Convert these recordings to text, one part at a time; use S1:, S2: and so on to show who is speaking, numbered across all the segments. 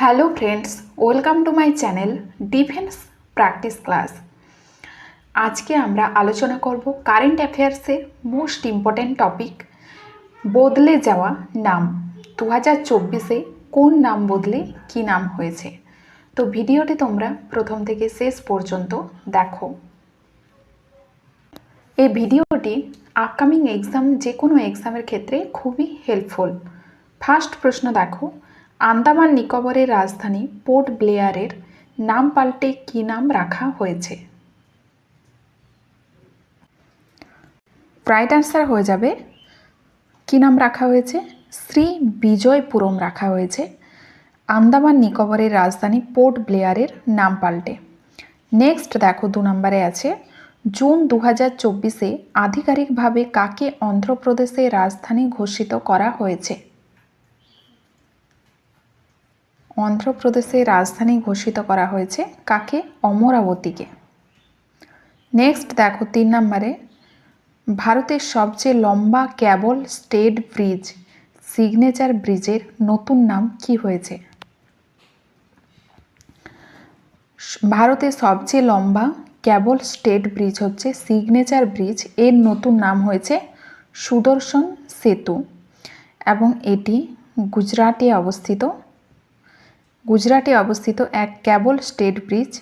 S1: Hello friends welcome to my channel defence practice class আজকে আমরা আলোচনা করব কারেন্ট অ্যাফেয়ার্সের মোস্ট ইম্পর্ট্যান্ট টপিক বদলে যাওয়া নাম। দু হাজার চব্বিশে কোন নাম বদলে কী নাম হয়েছে? তো ভিডিওটি তোমরা প্রথম থেকে শেষ পর্যন্ত দেখো। এই ভিডিওটি আপকামিং এক্সাম যে কোনো এক্সামের ক্ষেত্রে খুবই হেল্পফুল ফার্স্ট প্রশ্ন দেখো আন্দামান নিকোবরের রাজধানী পোর্ট ব্লেয়ারের নাম পাল্টে কী নাম রাখা হয়েছে? রাইট অ্যান্সার হয়ে যাবে। কী নাম রাখা হয়েছে? শ্রী বিজয়পুরম রাখা হয়েছে। আন্দামান নিকোবরের রাজধানী পোর্ট ব্লেয়ারের নাম পাল্টে। নেক্সট দেখো দু নম্বরে আছে। জুন দু হাজার চব্বিশে আধিকারিকভাবে কাকে অন্ধ্রপ্রদেশের রাজধানী ঘোষিত করা হয়েছে? অন্ধ্রপ্রদেশের রাজধানী ঘোষিত করা হয়েছে কাকে? অমরাবতীকে। নেক্সট দেখো তিন নম্বরে। ভারতের সবচেয়ে লম্বা ক্যাবল স্টেট ব্রিজ, সিগনেচার ব্রিজের নতুন নাম কি হয়েছে? ভারতের সবচেয়ে লম্বা ক্যাবল স্টেট ব্রিজ হচ্ছে সিগনেচার ব্রিজ। এর নতুন নাম হয়েছে সুদর্শন সেতু এবং এটি গুজরাটে অবস্থিত। গুজরাটে অবস্থিত এক ক্যাবল স্টেট ব্রিজ,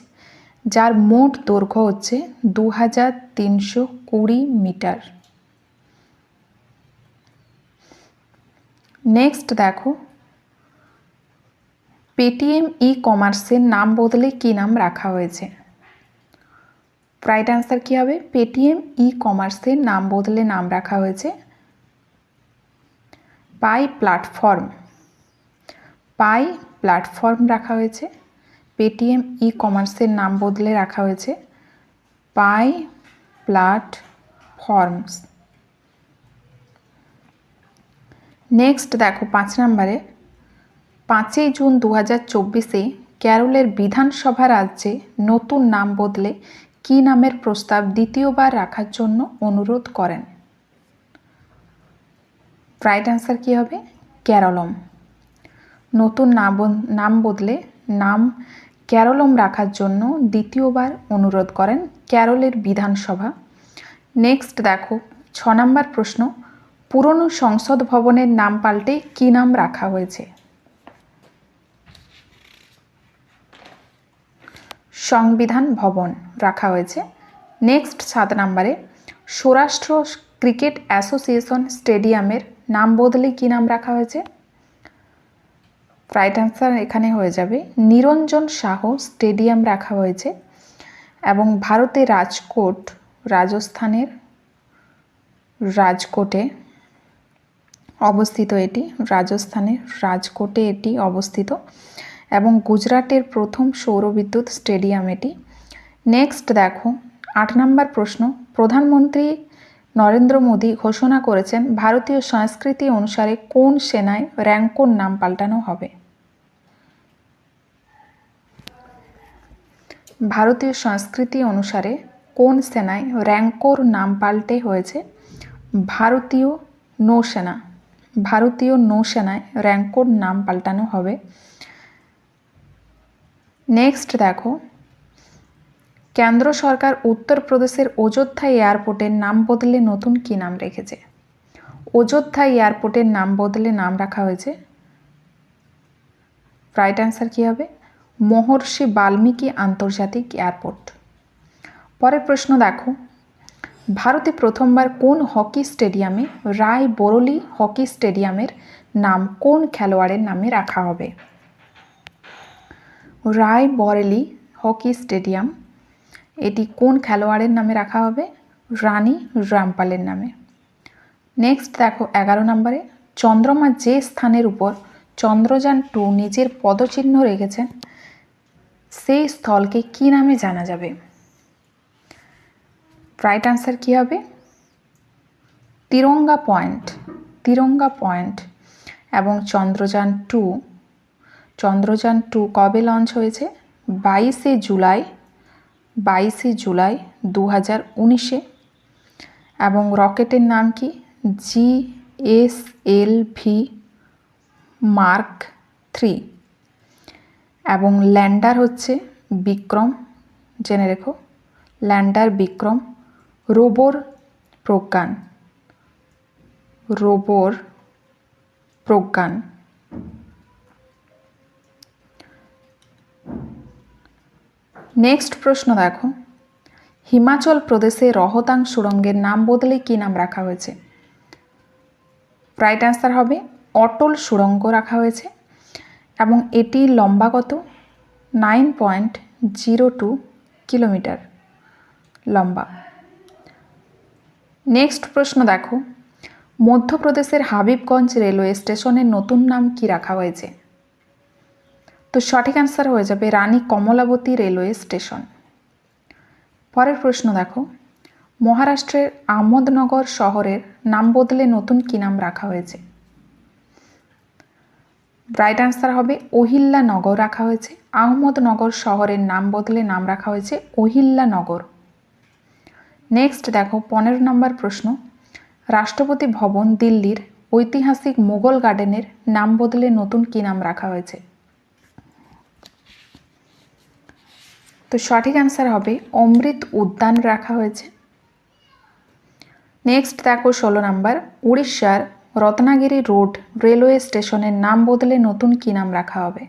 S1: যার মোট দৈর্ঘ্য হচ্ছে দু হাজার তিনশো কুড়ি মিটার। নেক্সট দেখো। পেটিএম ই কমার্সের নাম বদলে কী নাম রাখা হয়েছে? রাইট অ্যান্সার কী হবে? পেটিএম ই কমার্সের নাম বদলে নাম রাখা হয়েছে পাই প্ল্যাটফর্ম পাই প্ল্যাটফর্ম রাখা হয়েছে। পেটিএম ই কমার্সের নাম বদলে রাখা হয়েছে। পাই প্ল্যাটফর্মস। নেক্সট দেখো পাঁচ নম্বরে। পাঁচই জুন দু হাজার চব্বিশে ক্যারলের বিধানসভা রাজ্যে নতুন নাম বদলে কী নামের প্রস্তাব দ্বিতীয়বার রাখার জন্য অনুরোধ করেন? রাইট অ্যান্সার কী হবে? ক্যারলম। নতুন নাম নাম বদলে নাম ক্যারলম রাখার জন্য দ্বিতীয়বার অনুরোধ করেন ক্যারলের বিধানসভা। নেক্সট দেখো, ছ নম্বর প্রশ্ন, পুরনো সংসদ ভবনের নাম পাল্টে কী নাম রাখা হয়েছে? সংবিধান ভবন রাখা হয়েছে। নেক্সট সাত নম্বরে, সৌরাষ্ট্র ক্রিকেট অ্যাসোসিয়েশন স্টেডিয়ামের নাম বদলে কী নাম রাখা হয়েছে? রাইট অ্যান্সার এখানে হয়ে যাবে। নিরঞ্জন শাহ স্টেডিয়াম রাখা হয়েছে এবং ভারতের রাজকোট রাজস্থানের রাজকোটে অবস্থিত এটি, রাজস্থানের রাজকোটে এটি অবস্থিত এবং গুজরাটের প্রথম সৌরবিদ্যুৎ স্টেডিয়াম এটি। নেক্সট দেখো, আট নম্বর প্রশ্ন, প্রধানমন্ত্রী নরেন্দ্র মোদী ঘোষণা করেছেন ভারতীয় সংস্কৃতি অনুসারে কোন সেনায় র্যাঙ্কোর নাম পাল্টানো হবে। ভারতীয় সংস্কৃতি অনুসারে কোন সেনায় র্যাঙ্কোর নাম পাল্টে হয়েছে? ভারতীয় নৌসেনা। ভারতীয় নৌসেনায় র্যাঙ্কোর নাম পাল্টানো হবে। নেক্সট দেখো কেন্দ্র সরকার উত্তরপ্রদেশের অযোধ্যা এয়ারপোর্টের নাম বদলে নতুন কী নাম রেখেছে? অযোধ্যা এয়ারপোর্টের নাম বদলে নাম রাখা হয়েছে? রাইট অ্যান্সার কী হবে? মহর্ষি বাল্মীকি আন্তর্জাতিক এয়ারপোর্ট। পরের প্রশ্ন দেখো। ভারতে প্রথমবার কোন হকি স্টেডিয়ামে রায় বরলি হকি স্টেডিয়ামের নাম কোন খেলোয়াড়ের নামে রাখা হবে? রায় বরেলি হকি স্টেডিয়াম এটি কোন খেলোয়াড়ের নামে রাখা হবে? রানী রামপালের নামে। নেক্সট দেখো এগারো নম্বরে। চন্দ্রমা যে স্থানের উপর চন্দ্রযান টু নিজের পদচিহ্ন রেখেছেন, সেই স্থলকে কি নামে জানা যাবে? রাইট আনসার কী হবে? তিরঙ্গা পয়েন্ট। তিরঙ্গা পয়েন্ট। এবং চন্দ্রযান টু। চন্দ্রযান টু কবে লঞ্চ হয়েছে? বাইশে জুলাই বাইশে জুলাই দু হাজার উনিশে। এবং রকেটের নাম কি? G S L V mark three. এবং ল্যান্ডার হচ্ছে বিক্রম। জেনে রেখো, ল্যান্ডার বিক্রম রোবর প্রজ্ঞান। রোবর প্রজ্ঞান। নেক্সট প্রশ্ন দেখো। হিমাচল প্রদেশে রহতাং সুড়ঙ্গের নাম বদলে কী নাম রাখা হয়েছে? রাইট অ্যান্সার হবে অটল সুড়ঙ্গ রাখা হয়েছে এবং এটি লম্বা কত? Nine point zero two kilometre লম্বা। নেক্সট প্রশ্ন দেখো। মধ্যপ্রদেশের হাবিবগঞ্জ রেলওয়ে স্টেশনের নতুন নাম কি রাখা হয়েছে? তো সঠিক অ্যান্সার হয়ে যাবে রানী কমলাবতী রেলওয়ে স্টেশন পরের প্রশ্ন দেখো। মহারাষ্ট্রের আহমদনগর শহরের নাম বদলে নতুন কী নাম রাখা হয়েছে? রাইট অ্যান্সার হবে অহিল্লা নগর রাখা হয়েছে। আহমদনগর শহরের নাম বদলে নাম রাখা হয়েছে অহিল্লা নগর নেক্সট দেখো, পনেরো নম্বর প্রশ্ন। রাষ্ট্রপতি ভবন দিল্লির ঐতিহাসিক মোগল গার্ডেনের নাম বদলে নতুন কী নাম রাখা হয়েছে? তো সঠিক অ্যান্সার হবে অমৃত উদ্যান রাখা হয়েছে। নেক্সট দেখো ষোলো নাম্বার উড়িষ্যার রত্নাগিরি রোড রেলওয়ে স্টেশনের নাম বদলে নতুন কী নাম রাখা হবে?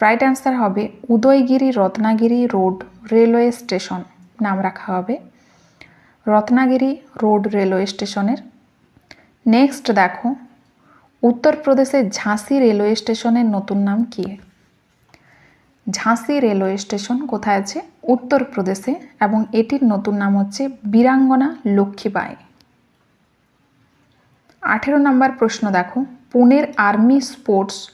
S1: রাইট অ্যান্সার হবে Udayagiri Ratnagiri road railway station নাম রাখা হবে। রত্নাগিরি রোড রেলওয়ে স্টেশনের নেক্সট দেখো, উত্তরপ্রদেশের ঝাঁসি রেলওয়ে স্টেশনের নতুন নাম কী? ঝাঁসি রেলওয়ে স্টেশন কোথায় আছে? উত্তরপ্রদেশে। এবং এটির নতুন নাম হচ্ছে বীরাঙ্গনা লক্ষ্মীবাই আঠেরো নম্বর প্রশ্ন দেখো। পুনের আর্মি স্পোর্টস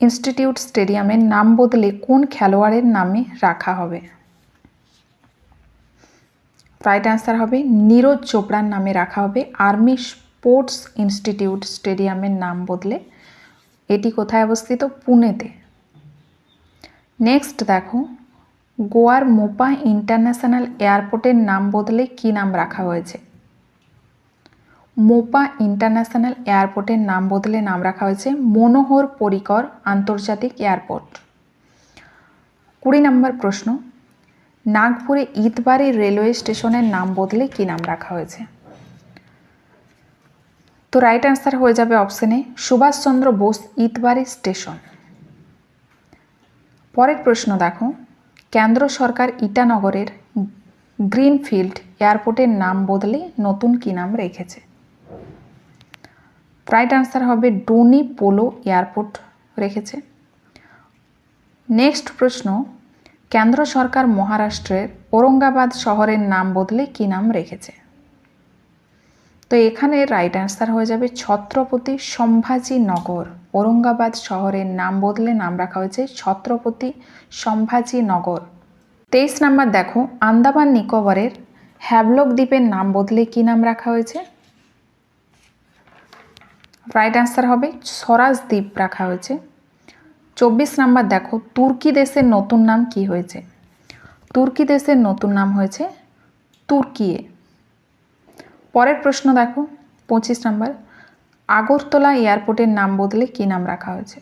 S1: ইনস্টিটিউট স্টেডিয়ামের নাম বদলে কোন খেলোয়াড়ের নামে রাখা হবে? রাইট অ্যান্সার হবে নীরজ চোপড়ার নামে রাখা হবে আর্মি স্পোর্টস ইনস্টিটিউট স্টেডিয়ামের নাম বদলে। এটি কোথায় অবস্থিত? পুনেতে। নেক্সট দেখো, গোয়ার মোপা ইন্টারন্যাশনাল এয়ারপোর্টের নাম বদলে কী নাম রাখা হয়েছে? মোপা ইন্টারন্যাশনাল এয়ারপোর্টের নাম বদলে নাম রাখা হয়েছে মনোহর পরিকর আন্তর্জাতিক এয়ারপোর্ট। কুড়ি নম্বর প্রশ্ন, নাগপুরে ইতবাড়ি রেলওয়ে স্টেশনের নাম বদলে কী নাম রাখা হয়েছে? তো রাইট অ্যান্সার হয়ে যাবে অপশনে সুভাষচন্দ্র বোস ইতবাড়ি স্টেশন। পরের প্রশ্ন দেখো। কেন্দ্র সরকার ইটানগরের গ্রিনফিল্ড এয়ারপোর্টের নাম বদলে নতুন কী নাম রেখেছে? রাইট আনসার হবে ডোনি পোলো এয়ারপোর্ট রেখেছে। নেক্সট প্রশ্ন, কেন্দ্র সরকার মহারাষ্ট্রের ঔরঙ্গাবাদ শহরের নাম বদলে কী নাম রেখেছে? তো এখানে রাইট অ্যান্সার হয়ে যাবে ছত্রপতি সম্ভাজি নগর। ঔরঙ্গাবাদ শহরের নাম বদলে নাম রাখা হয়েছে ছত্রপতি সম্ভাজি নগর। তেইশ নাম্বার দেখো, আন্দামান নিকোবরের হ্যাভলক দ্বীপের নাম বদলে কী নাম রাখা হয়েছে? রাইট অ্যান্সার হবে স্বরাজ দ্বীপ রাখা হয়েছে। চব্বিশ নাম্বার দেখো, তুর্কি দেশের নতুন নাম কি হয়েছে? তুর্কি দেশের নতুন নাম হয়েছে তুর্কিয়ে। পরের প্রশ্ন দেখো, পঁচিশ নাম্বার। আগরতলা এয়ারপোর্টের নাম বদলে কী নাম রাখা হয়েছে?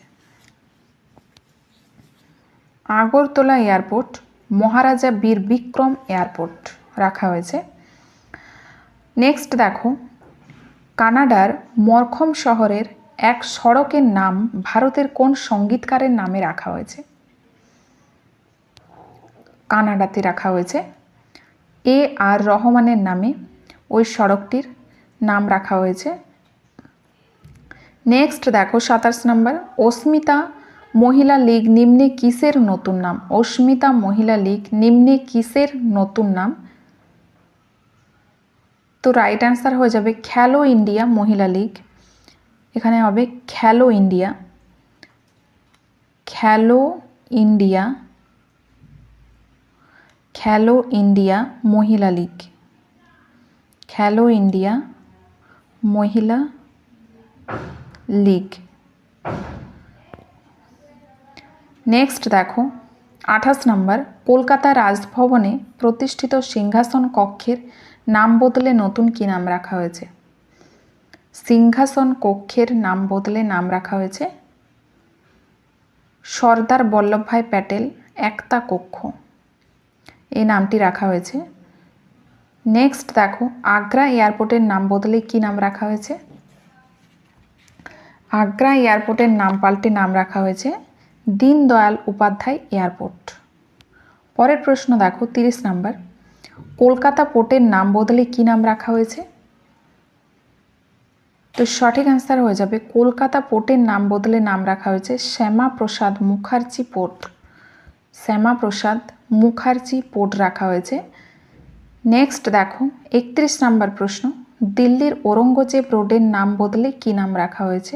S1: আগরতলা এয়ারপোর্ট, মহারাজা বীর বিক্রম এয়ারপোর্ট রাখা হয়েছে। নেক্সট দেখো, কানাডার মরখম শহরের এক সড়কের নাম ভারতের কোন সঙ্গীতকারের নামে রাখা হয়েছে? কানাডাতে রাখা হয়েছে। এ আর রহমানের নামে ওই সড়কটির নাম রাখা হয়েছে। নেক্সট দেখো, সাতাশ নাম্বার। অস্মিতা মহিলা লীগ নিম্নে কিসের নতুন নাম? অস্মিতা মহিলা লীগ নিম্নে কিসের নতুন নাম? তো রাইট অ্যান্সার হয়ে যাবে খেলো ইন্ডিয়া মহিলা লীগ। এখানে হবে খেলো ইন্ডিয়া। খেলো ইন্ডিয়া। খেলো ইন্ডিয়া মহিলা লীগ। খেলো ইন্ডিয়া, মহিলা লীগ। নেক্সট দেখো, আঠাশ নম্বর, কলকাতা রাজভবনে প্রতিষ্ঠিত সিংহাসন কক্ষের নাম বদলে নতুন কী নাম রাখা হয়েছে? সিংহাসন কক্ষের নাম বদলে নাম রাখা হয়েছে সর্দার বল্লভভাই প্যাটেল একতা কক্ষ। এই নামটি রাখা হয়েছে নেক্সট দেখো আগ্রা এয়ারপোর্টের নাম বদলে কি নাম রাখা হয়েছে? আগ্রা এয়ারপোর্টের নাম পাল্টে নাম রাখা হয়েছে দীনদয়াল উপাধ্যায় এয়ারপোর্ট। পরের প্রশ্ন দেখো, তিরিশ নাম্বার। কলকাতা পোর্টের নাম বদলে কি নাম রাখা হয়েছে? তো সঠিক অ্যান্সার হয়ে যাবে, কলকাতা পোর্টের নাম বদলে নাম রাখা হয়েছে শ্যামা প্রসাদ মুখার্জি পোর্ট শ্যামা প্রসাদ মুখার্জি পোর্ট রাখা হয়েছে নেক্সট দেখো, একত্রিশ নাম্বার প্রশ্ন। দিল্লির ঔরঙ্গজেব রোডের নাম বদলে কি নাম রাখা হয়েছে?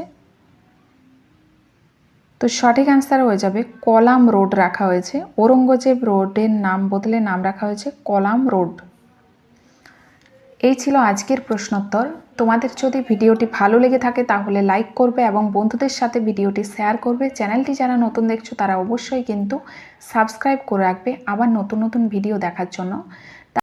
S1: তো সঠিক অ্যান্সার হয়ে যাবে কলাম রোড রাখা হয়েছে। ঔরঙ্গজেব রোডের নাম বদলে নাম রাখা হয়েছে কলাম রোড। এই ছিল আজকের প্রশ্নোত্তর। তোমাদের যদি ভিডিওটি ভালো লেগে থাকে তাহলে লাইক করবে এবং বন্ধুদের সাথে ভিডিওটি শেয়ার করবে। চ্যানেলটি যারা নতুন দেখছ তারা অবশ্যই কিন্তু সাবস্ক্রাইব করে রাখবে আবার নতুন নতুন ভিডিও দেখার জন্য।